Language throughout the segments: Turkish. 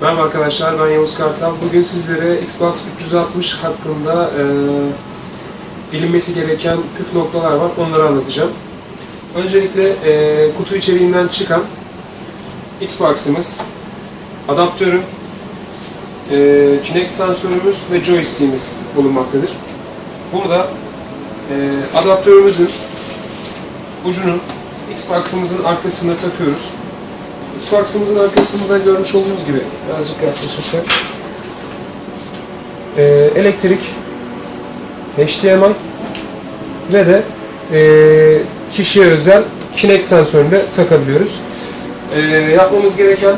Merhaba arkadaşlar, ben Yavuz Kartal. Bugün sizlere Xbox 360 hakkında e, bilinmesi gereken püf noktalar var, onları anlatacağım. Öncelikle e, kutu içeriğinden çıkan Xbox'ımız, adaptörü, e, Kinect sensörümüz ve joystick'imiz bulunmaktadır. Burada e, adaptörümüzün ucunu Xbox'ımızın arkasına takıyoruz. Xbox'ımızın arkasında görmüş olduğunuz gibi birazcık yaklaşırsak e, elektrik, HDMI ve de e, kişiye özel Kinect sensörünü de takabiliyoruz. E, yapmamız gereken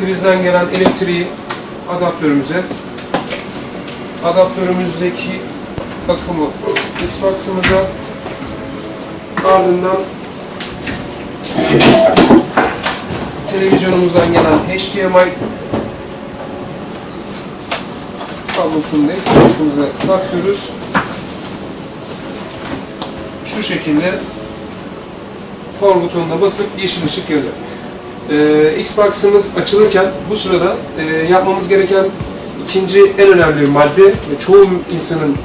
prizden gelen elektriği adaptörümüze adaptörümüzdeki akımı Xbox'ımıza ardından televizyonumuzdan gelen HDMI kablosunu da Xbox'ımıza takıyoruz. Şu şekilde power butonuna basıp yeşil ışık yanıyor. Ee, Xbox'ımız açılırken bu sırada e, yapmamız gereken ikinci en önemli madde ve çoğu insanın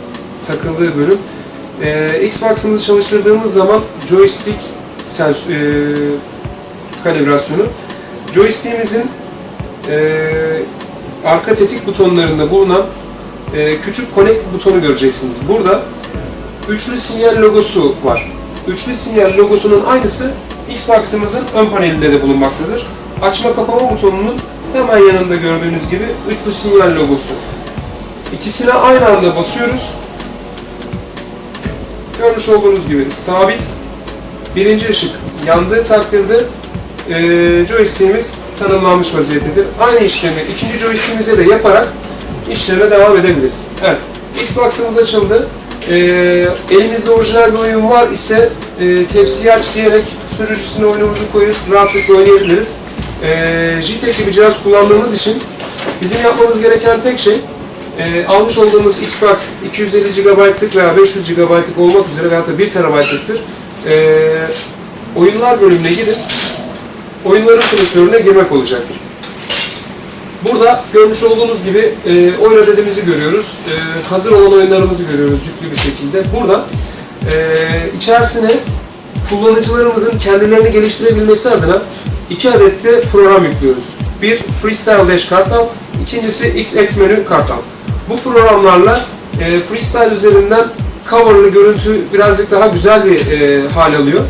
takıldığı bölüm e, Xbox'ımızı çalıştırdığımız zaman joystick sens e, kalibrasyonu. Joystick'imizin e, arka tetik butonlarında bulunan e, küçük connect butonu göreceksiniz. Burada üçlü sinyal logosu var. Üçlü sinyal logosunun aynısı Xbox'ımızın ön panelinde de bulunmaktadır. Açma kapama butonunun hemen yanında gördüğünüz gibi üçlü sinyal logosu. İkisine aynı anda basıyoruz. Görmüş olduğunuz gibi sabit birinci ışık yandığı takdirde e, joystick'imiz tanımlanmış vaziyettedir. Aynı işlemi ikinci joystick'imize de yaparak işlere devam edebiliriz. Evet, Xbox'ımız açıldı. E, elimizde orijinal bir oyun var ise e, tepsiyi aç diyerek sürücüsüne oyunumuzu koyup rahatlıkla oynayabiliriz. E, JTAG gibi cihaz kullandığımız için bizim yapmamız gereken tek şey e, almış olduğumuz Xbox 250 GB'lık veya 500 GB'lık olmak üzere veya da 1 TB'lıktır. E, oyunlar bölümüne girip oyunların klasörüne girmek olacaktır. Burada görmüş olduğunuz gibi e, oyun ödedimizi görüyoruz. E, hazır olan oyunlarımızı görüyoruz yüklü bir şekilde. Burada e, içerisine kullanıcılarımızın kendilerini geliştirebilmesi adına iki adet de program yüklüyoruz. Bir Freestyle Dash Kartal, ikincisi XX Menü Kartal. Bu programlarla e, Freestyle üzerinden coverlı görüntü birazcık daha güzel bir e, hal alıyor.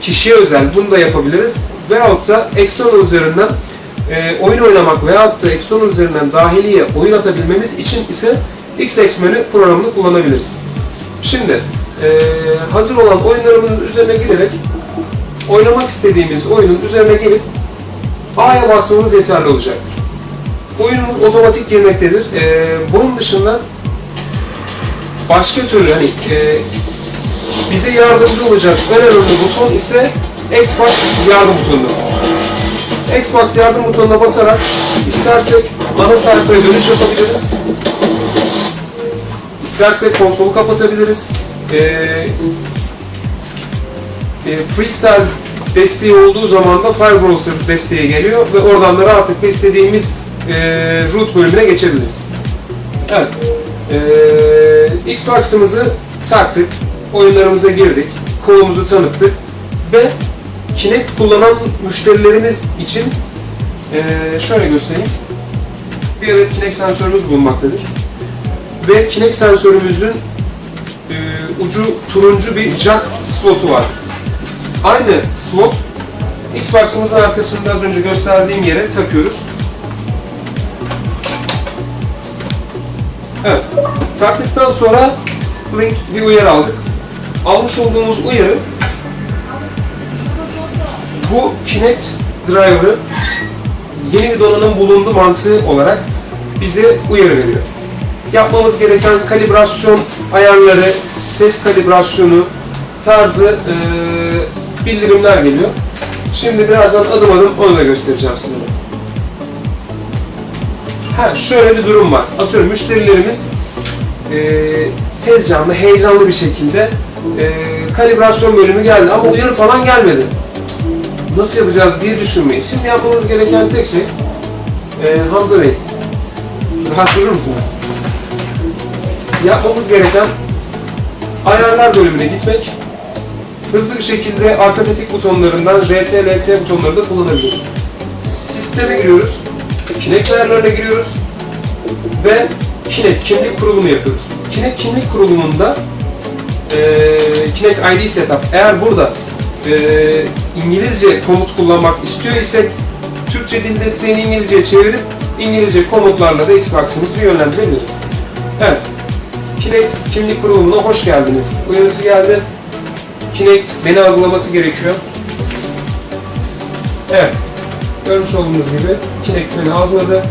Kişiye özel bunu da yapabiliriz. Veyahut da External üzerinden e, oyun oynamak veyahut da External üzerinden dahiliye oyun atabilmemiz için ise XX menü programını kullanabiliriz. Şimdi e, hazır olan oyunlarımızın üzerine giderek oynamak istediğimiz oyunun üzerine gelip A'ya basmamız yeterli olacaktır. Oyunumuz otomatik girmektedir. E, bunun dışında başka türlü hani e, bize yardımcı olacak en önemli buton ise Xbox yardım butonudur. Xbox yardım butonuna basarak istersek ana sayfaya dönüş yapabiliriz. İstersek konsolu kapatabiliriz. Ee, e, Freestyle desteği olduğu zaman da File Browser desteği geliyor ve oradan da rahatlıkla istediğimiz e, root bölümüne geçebiliriz. Evet, e, Xbox'ımızı taktık, oyunlarımıza girdik, kolumuzu tanıttık ve Kinect kullanan müşterilerimiz için e, şöyle göstereyim. Bir adet Kinect sensörümüz bulunmaktadır. Ve Kinect sensörümüzün e, ucu turuncu bir jack slotu var. Aynı slot Xbox'ımızın arkasında az önce gösterdiğim yere takıyoruz. Evet. Taktıktan sonra link bir uyarı aldık. Almış olduğumuz uyarı bu Kinect driver'ı yeni bir donanım bulundu mantığı olarak bize uyarı veriyor. Yapmamız gereken kalibrasyon ayarları, ses kalibrasyonu tarzı e, bildirimler geliyor. Şimdi birazdan adım adım onu da göstereceğim size. Ha, şöyle bir durum var. Atıyorum müşterilerimiz e, tez canlı, heyecanlı bir şekilde e, kalibrasyon bölümü geldi ama uyarı falan gelmedi nasıl yapacağız diye düşünmeyin. Şimdi yapmamız gereken tek şey Ee, Hamza Bey, rahat durur musunuz? Yapmamız gereken ayarlar bölümüne gitmek, hızlı bir şekilde arka tetik butonlarından RT, LT butonları da kullanabiliriz. Sisteme giriyoruz, Kinect ayarlarına giriyoruz ve Kinect kimlik kurulumu yapıyoruz. Kinect kimlik kurulumunda e, Kinect ID setup eğer burada e, İngilizce komut kullanmak istiyor isek Türkçe dil desteğini İngilizceye çevirip İngilizce komutlarla da Xbox'ımızı yönlendirebiliriz. Evet, Kinect kimlik kurulumuna hoş geldiniz. Uyarısı geldi. Kinect beni algılaması gerekiyor. Evet, görmüş olduğunuz gibi Kinect beni algıladı.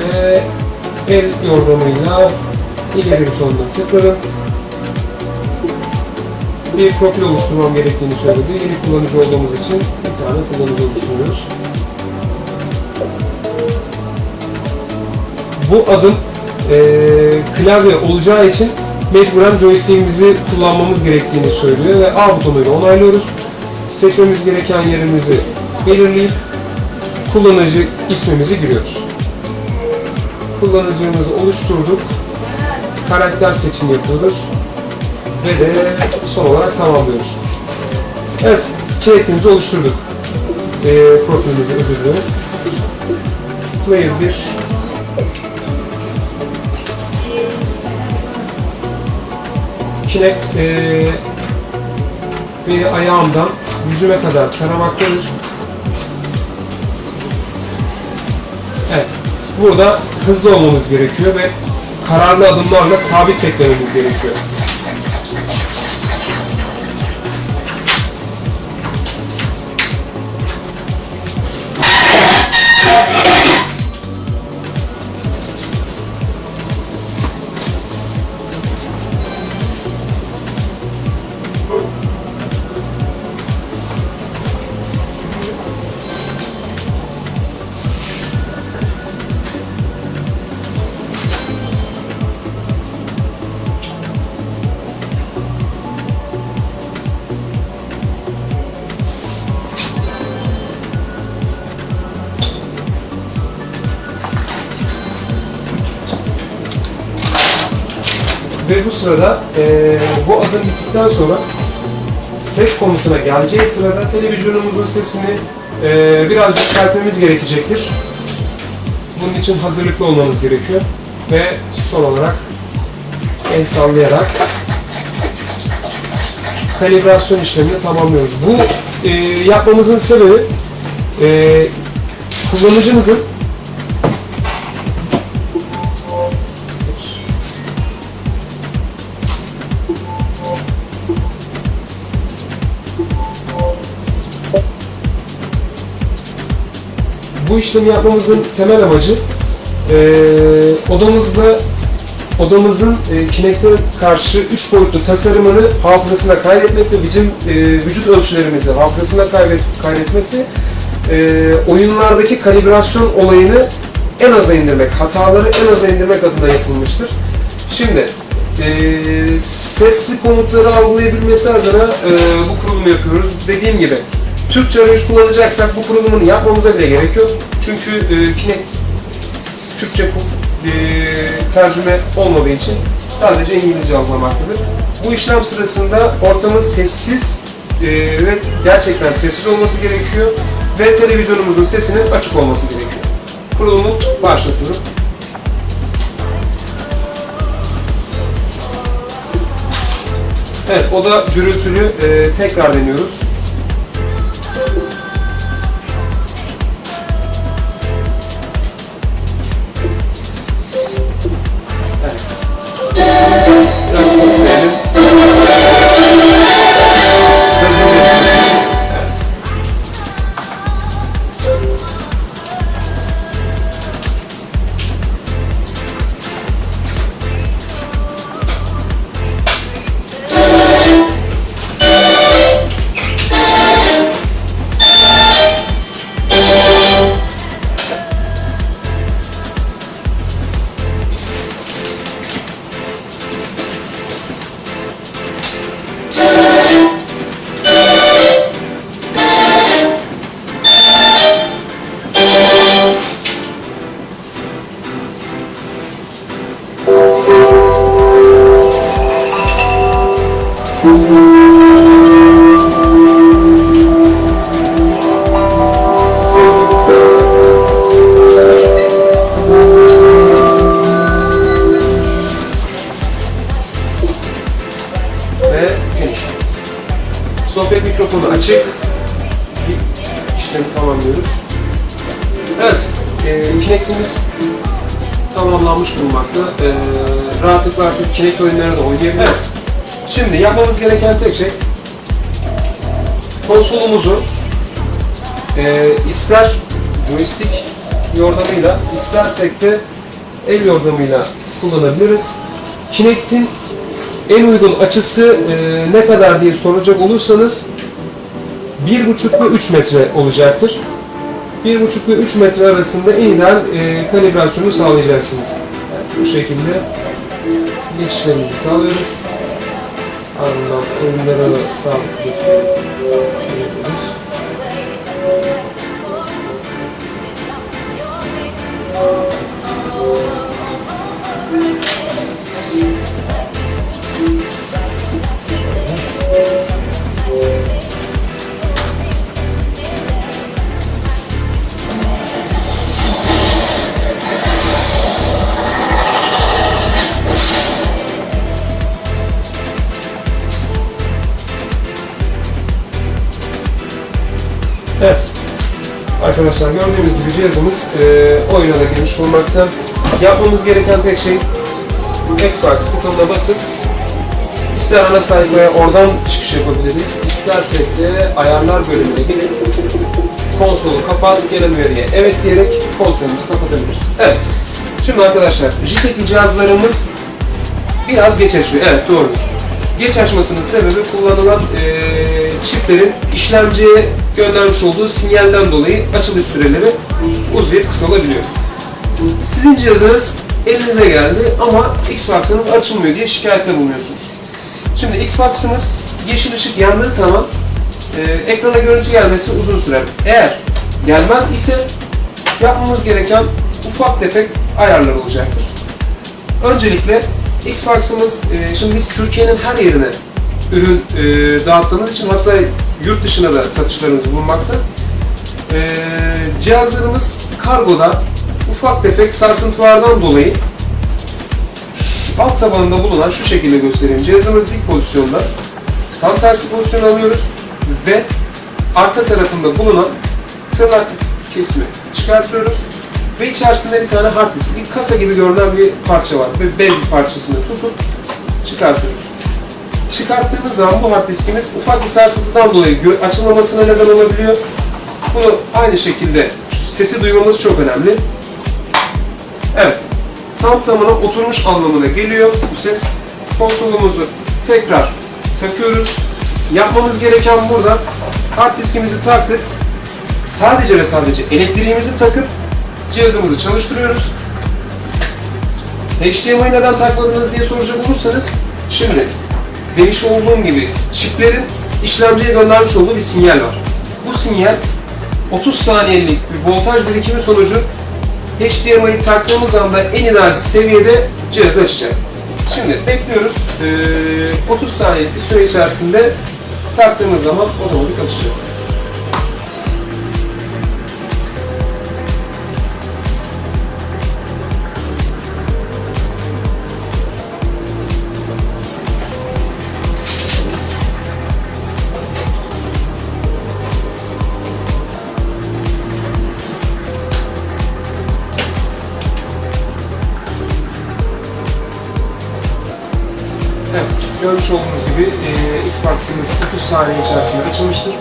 Ve el yordamıyla ileri butonuna tıkladım. Bir profil oluşturmam gerektiğini söyledi. Yeni kullanıcı olduğumuz için bir tane kullanıcı oluşturuyoruz. Bu adım eee klavye olacağı için mecburen joystick'imizi kullanmamız gerektiğini söylüyor ve A butonuyla onaylıyoruz. Seçmemiz gereken yerimizi belirleyip kullanıcı ismimizi giriyoruz. Kullanıcımızı oluşturduk. Karakter seçimi yapıyoruz. Ve de son olarak tamamlıyoruz. Evet, Kinect'imizi oluşturduk. Ee, profilimizi özür dilerim. Player 1 Kinect ee, beni ayağımdan yüzüme kadar taramaktadır. Evet, burada hızlı olmamız gerekiyor ve kararlı adımlarla sabit beklememiz gerekiyor. Ve bu sırada eee, bu adım bittikten sonra ses komutuna geleceği sırada televizyonumuzun sesini eee, biraz yükseltmemiz gerekecektir. Bunun için hazırlıklı olmamız gerekiyor. Ve son olarak el sallayarak kalibrasyon işlemini tamamlıyoruz. Bu eee, yapmamızın sebebi eee, kullanıcımızın bu işlemi yapmamızın temel amacı eee odamızda odamızın e, Kinect'e karşı üç boyutlu tasarımını hafızasına kaydetmek ve bizim e, vücut ölçülerimizi hafızasına kaydet, kaydetmesi e, oyunlardaki kalibrasyon olayını en aza indirmek, hataları en aza indirmek adına yapılmıştır. Şimdi e, sesli komutları algılayabilmesi adına e, bu kurulumu yapıyoruz. Dediğim gibi Türkçe arayüz kullanacaksak bu kurulumunu yapmamıza bile gerek yok. Çünkü e, Kinect Türkçe e, tercüme olmadığı için sadece İngilizce algılamaktadır. Bu işlem sırasında ortamın sessiz e, ve gerçekten sessiz olması gerekiyor ve televizyonumuzun sesinin açık olması gerekiyor. Kurulumu başlatıyorum. Evet, o da gürültülü. E, tekrar deniyoruz. Kinect oyunlarını da oynayabiliriz. Şimdi yapmamız gereken tek şey konsolumuzu e, ister joystick yordamıyla istersek de el yordamıyla kullanabiliriz. Kinect'in en uygun açısı e, ne kadar diye soracak olursanız 1,5 ve 3 metre olacaktır. 1,5 ve 3 metre arasında en ideal e, kalibrasyonu sağlayacaksınız. Yani bu şekilde geçişlerimizi sağlıyoruz. Ardından oyunlara da Arkadaşlar gördüğünüz gibi cihazımız e, oyuna da girmiş bulunmakta. Yapmamız gereken tek şey Xbox butonuna basıp ister ana sayfaya oradan çıkış yapabiliriz, istersek de ayarlar bölümüne girip konsolu kapat, gelen veriye evet diyerek konsolumuzu kapatabiliriz. Evet. Şimdi arkadaşlar, JTEK'li cihazlarımız biraz geç açıyor. Evet doğru. Geç açmasının sebebi kullanılan e, çiplerin işlemciye göndermiş olduğu sinyalden dolayı açılış süreleri uzayıp kısalabiliyor. Sizin cihazınız elinize geldi ama Xbox'ınız açılmıyor diye şikayette bulunuyorsunuz. Şimdi Xbox'ınız yeşil ışık yandığı zaman e, ekrana görüntü gelmesi uzun sürer. Eğer gelmez ise yapmamız gereken ufak tefek ayarlar olacaktır. Öncelikle Xbox'ımız, e, şimdi biz Türkiye'nin her yerine ürün e, dağıttığımız için hatta yurt dışına da satışlarımız bulunmakta. E, cihazlarımız kargoda ufak tefek sarsıntılardan dolayı şu alt tabanında bulunan şu şekilde göstereyim. Cihazımız dik pozisyonda. Tam tersi pozisyon alıyoruz ve arka tarafında bulunan tırnak kesimi çıkartıyoruz ve içerisinde bir tane hard disk, bir kasa gibi görünen bir parça var ve bez bir parçasını tutup çıkartıyoruz. Çıkarttığımız zaman bu hard diskimiz ufak bir sarsıntıdan dolayı açılmamasına neden olabiliyor. Bunu aynı şekilde sesi duymamız çok önemli. Evet, tam tamına oturmuş anlamına geliyor bu ses. Konsolumuzu tekrar takıyoruz. Yapmamız gereken burada hard diskimizi taktık. Sadece ve sadece elektriğimizi takıp cihazımızı çalıştırıyoruz. HDMI'yi neden takmadınız diye soracak olursanız, şimdi demiş olduğum gibi çiplerin işlemciye göndermiş olduğu bir sinyal var. Bu sinyal 30 saniyelik bir voltaj birikimi sonucu HDMI'yi taktığımız anda en ideal seviyede cihazı açacak. Şimdi bekliyoruz. Ee, 30 saniyelik bir süre içerisinde taktığımız zaman otomatik açacak. Xbox'ımız 30 saniye içerisinde açılmıştır.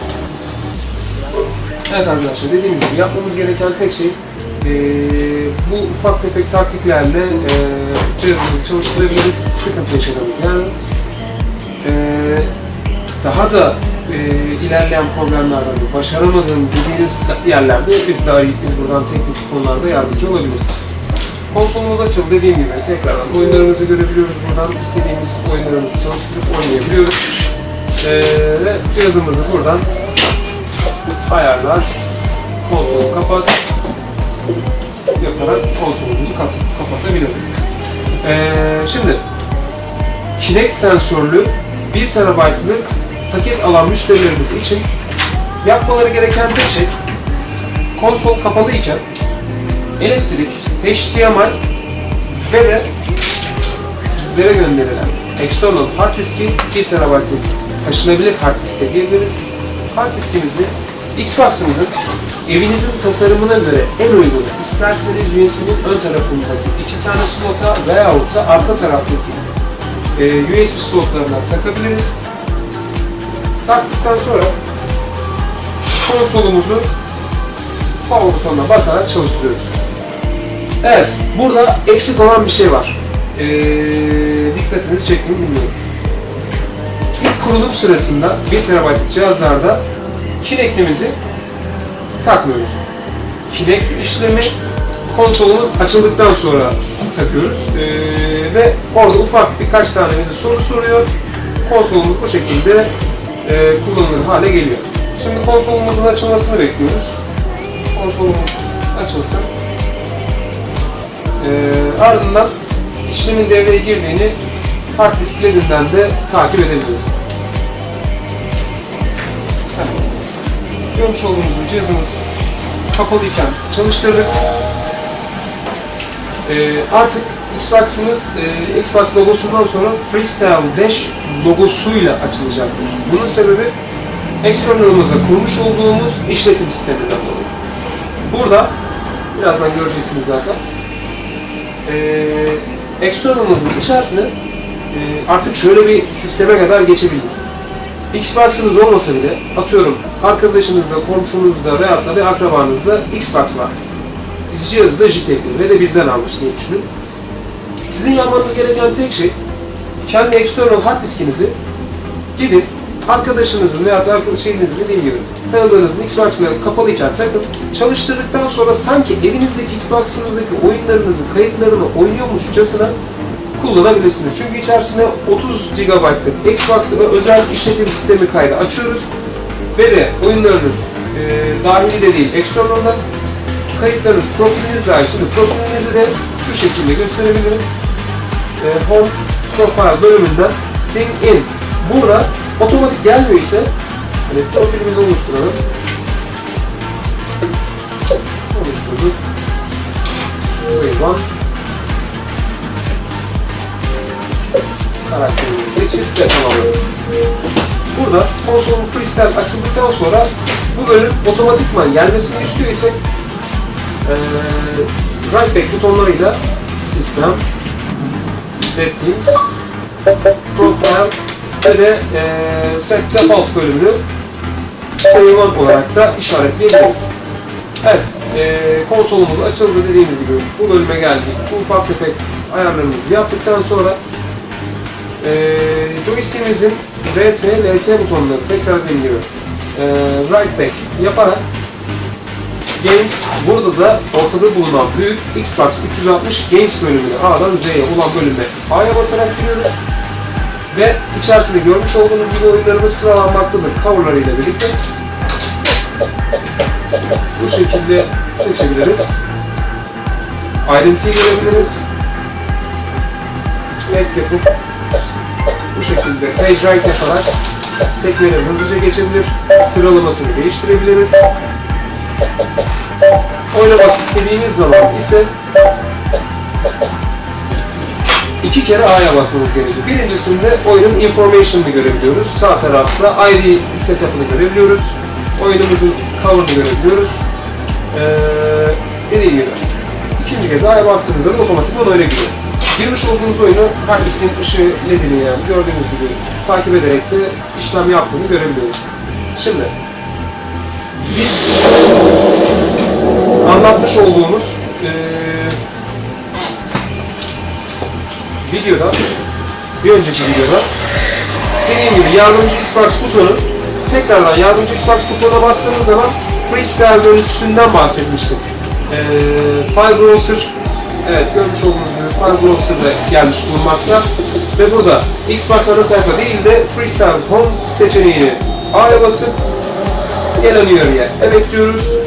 Evet arkadaşlar, dediğimiz gibi yapmamız gereken tek şey e, bu ufak tefek taktiklerle e, cihazımızı çalıştırabiliriz, sıkıntı yaşadığımız yani. E, daha da e, ilerleyen problemlerden de başaramadığım dediğiniz yerlerde biz de arayıp biz buradan teknik konularda yardımcı olabiliriz. Konsolumuz açıldı dediğim gibi tekrardan oyunlarımızı görebiliyoruz buradan istediğimiz oyunlarımızı çalıştırıp oynayabiliyoruz. Ee, ve cihazımızı buradan ayarlar, konsolu kapat yaparak konsolumuzu kapatabiliriz. Ee, şimdi Kinect sensörlü 1 TB'lık paket alan müşterilerimiz için yapmaları gereken tek şey konsol kapalı iken elektrik, HDMI ve de sizlere gönderilen external hard diski 1 TB'lık taşınabilir hard diske diyebiliriz. hard diskimizi Xbox'ımızın evinizin tasarımına göre en uygunu, isterseniz USB'nin ön tarafındaki iki tane slota veyahut da arka taraftaki e, USB slotlarına takabiliriz. Taktıktan sonra konsolumuzu power butonuna basarak çalıştırıyoruz. Evet, burada eksik olan bir şey var. Ee, dikkatinizi çekti mi bilmiyorum. Kurulum sırasında 1 TB'lık cihazlarda Kinect'imizi takmıyoruz. Kinect işlemi konsolumuz açıldıktan sonra takıyoruz. Ee, ve orada ufak birkaç tane bize soru soruyor. Konsolumuz bu şekilde e, kullanılır hale geliyor. Şimdi konsolumuzun açılmasını bekliyoruz. Konsolumuz açılsın. Ee, ardından işlemin devreye girdiğini hard disk LED'inden de takip edebiliriz. Evet. Görmüş olduğunuz gibi cihazımız kapalıyken çalıştırdık. Ee, artık Xbox'ımız e, Xbox logosundan sonra Freestyle Dash logosuyla açılacaktır. Bunun sebebi eksternalımızda kurmuş olduğumuz işletim sisteminden dolayı. Burada birazdan göreceksiniz zaten. Ee, eksternalımızın içerisine e, artık şöyle bir sisteme kadar geçebildik. Xbox'ınız olmasa bile atıyorum arkadaşınızda, komşunuzda veyahut da bir akrabanızda Xbox var. Cihazı da JIT'ekli ve de bizden almış diye düşünün. Sizin yapmanız gereken tek şey kendi external hard diskinizi gidin arkadaşınızın veyahut da şeyinizin dediğim gibi tanıdığınızın Xbox'ına kapalıyken takın çalıştırdıktan sonra sanki evinizdeki Xbox'ınızdaki oyunlarınızı, kayıtlarını oynuyormuşçasına kullanabilirsiniz. Çünkü içerisine 30 GB'lık Xbox ve özel işletim sistemi kaydı açıyoruz. Ve de oyunlarınız e, dahili de değil, eksternalda kayıtlarınız profilinizle. Şimdi profilinizi de şu şekilde gösterebilirim. E, Home Profile bölümünden Sign In. Burada otomatik gelmiyor ise hani profilimizi oluşturalım. Oluşturduk. One. Karakterimizi seçip ve tamamladık. Burada konsolun freestyle açıldıktan sonra bu bölüm otomatikman gelmesini istiyor ise eee right back butonlarıyla sistem settings profile ve de eee set default bölümünü T1 olarak da işaretleyebiliriz. Evet, eee konsolumuz açıldı dediğimiz gibi bu bölüme geldik. Bu ufak tefek ayarlarımızı yaptıktan sonra ee, joystick'imizin RT, LT butonları tekrar dediğim e, right back yaparak Games burada da ortada bulunan büyük Xbox 360 Games bölümüne A'dan Z'ye olan bölüme A'ya basarak giriyoruz. Ve içerisinde görmüş olduğunuz gibi oyunlarımız sıralanmaktadır coverlarıyla birlikte. Bu şekilde seçebiliriz. Ayrıntıyı görebiliriz. Net yapıp bu şekilde right yaparak sekmeleri hızlıca geçebilir, sıralamasını değiştirebiliriz. Oynamak istediğimiz zaman ise iki kere A'ya basmamız gerekiyor. Birincisinde oyunun information'ını görebiliyoruz. Sağ tarafta ID setup'ını görebiliyoruz. Oyunumuzun cover'ını görebiliyoruz. Ee, dediğim gibi ikinci kez A'ya bastığınız zaman otomatikman oyuna giriyor. Girmiş olduğunuz oyunu hard diskin ışığı ledini yani gördüğünüz gibi takip ederek de işlem yaptığını görebiliyoruz. Şimdi biz anlatmış olduğumuz eee videoda bir önceki videoda dediğim gibi yardımcı Xbox butonu tekrardan yardımcı Xbox butonuna bastığımız zaman Freestyle menüsünden bahsetmiştik. Eee File Browser Evet, görmüş olduğunuz File Browser'da gelmiş bulunmakta. Ve burada Xbox ana sayfa değil de Freestyle Home seçeneğini A'ya basıp gelen uyarıya evet diyoruz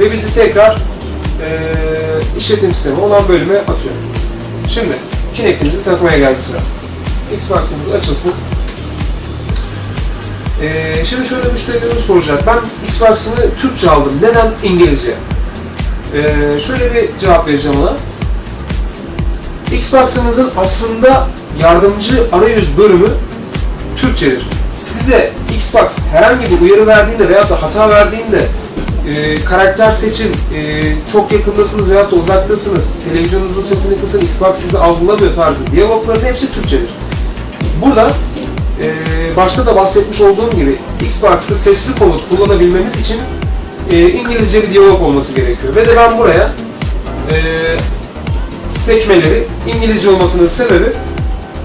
ve bizi tekrar e, işletim sistemi olan bölüme atıyor. Şimdi Kinect'imizi takmaya geldi sıra. Xbox'ımız açılsın. E, şimdi şöyle müşterilerimiz soracak. Ben Xbox'ımı Türkçe aldım. Neden İngilizce? E, şöyle bir cevap vereceğim ona. Xbox'ınızın aslında yardımcı arayüz bölümü Türkçedir. Size Xbox herhangi bir uyarı verdiğinde veyahut da hata verdiğinde e, karakter seçin, e, çok yakındasınız veyahut da uzaktasınız, televizyonunuzun sesini kısın, Xbox sizi algılamıyor tarzı diyalogların hepsi Türkçedir. Burada e, başta da bahsetmiş olduğum gibi Xbox'ı sesli komut kullanabilmemiz için e, İngilizce bir diyalog olması gerekiyor. Ve de ben buraya e, sekmeleri İngilizce olmasının sebebi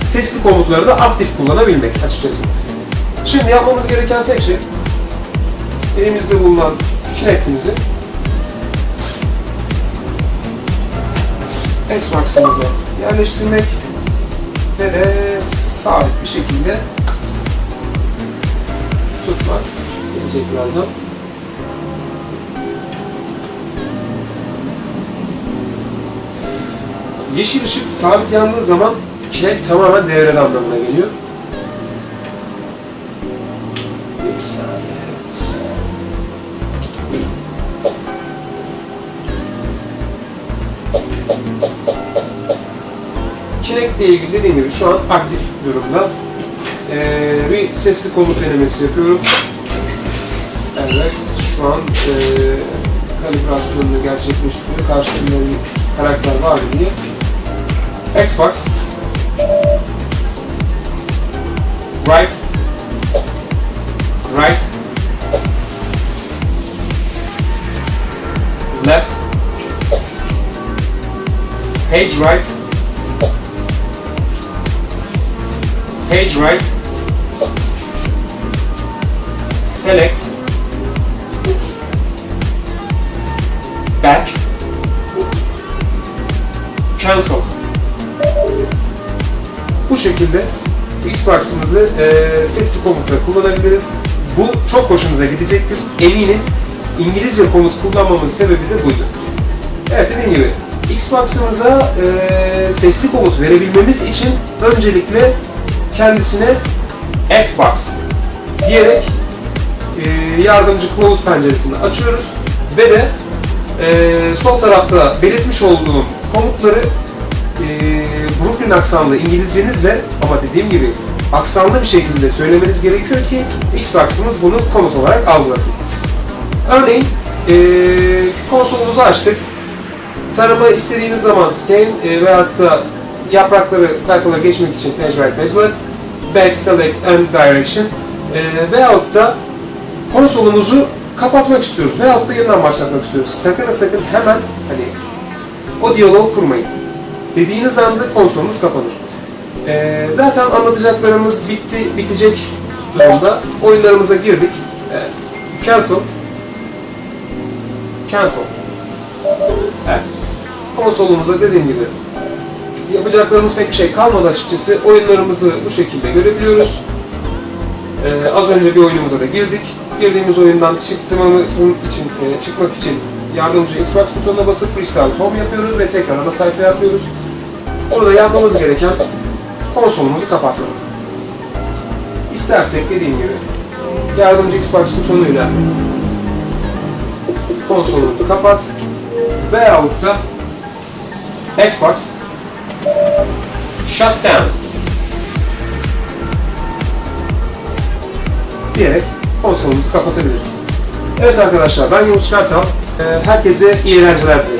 sesli komutları da aktif kullanabilmek açıkçası. Şimdi yapmamız gereken tek şey elimizde bulunan Kinect'imizi Xbox'ımıza yerleştirmek ve de sabit bir şekilde tutmak gelecek birazdan. Yeşil ışık sabit yandığı zaman Kinect tamamen devrede anlamına geliyor. Bir saniye. ilgili dediğim gibi şu an aktif durumda. Ee, bir sesli komut denemesi yapıyorum. Evet, şu an e, kalibrasyonunu gerçekleştiriyor. Karşısında bir karakter var diye. Xbox. Right. Right. Left. Page right. Page right. Select. Back. Cancel. Bu şekilde Xbox'ımızı e, sesli komutla kullanabiliriz. Bu çok hoşunuza gidecektir. Eminim İngilizce komut kullanmamın sebebi de buydu. Evet dediğim gibi Xbox'ımıza e, sesli komut verebilmemiz için öncelikle kendisine Xbox diyerek e, yardımcı close penceresini açıyoruz ve de e, sol tarafta belirtmiş olduğum komutları aksanlı İngilizcenizle ama dediğim gibi aksanlı bir şekilde söylemeniz gerekiyor ki Xbox'ımız bunu komut olarak algılasın. Örneğin e, konsolumuzu açtık. Tarama istediğiniz zaman scan e, veyahut da yaprakları sayfalara geçmek için page right, page left, back, select and direction e, veyahut da konsolumuzu kapatmak istiyoruz veyahut da yeniden başlatmak istiyoruz. Sakın sakın hemen hani o diyaloğu kurmayın. Dediğiniz anda konsolunuz kapanır. E, zaten anlatacaklarımız bitti, bitecek durumda. Oyunlarımıza girdik. Evet. Cancel. Cancel. Evet. Konsolumuza dediğim gibi yapacaklarımız pek bir şey kalmadı açıkçası. Oyunlarımızı bu şekilde görebiliyoruz. Ee, az önce bir oyunumuza da girdik. Girdiğimiz oyundan çıktığımızın için, e, çıkmak için yardımcı Xbox butonuna basıp Restart Home yapıyoruz ve tekrar ana sayfaya atlıyoruz. Orada yapmamız gereken konsolumuzu kapatmak. İstersek dediğim gibi yardımcı Xbox butonuyla konsolumuzu kapat veyahut da Xbox Shutdown diyerek konsolumuzu kapatabiliriz. Evet arkadaşlar ben Yavuz Kartal. Ee, Herkese iyi eğlenceler diliyorum.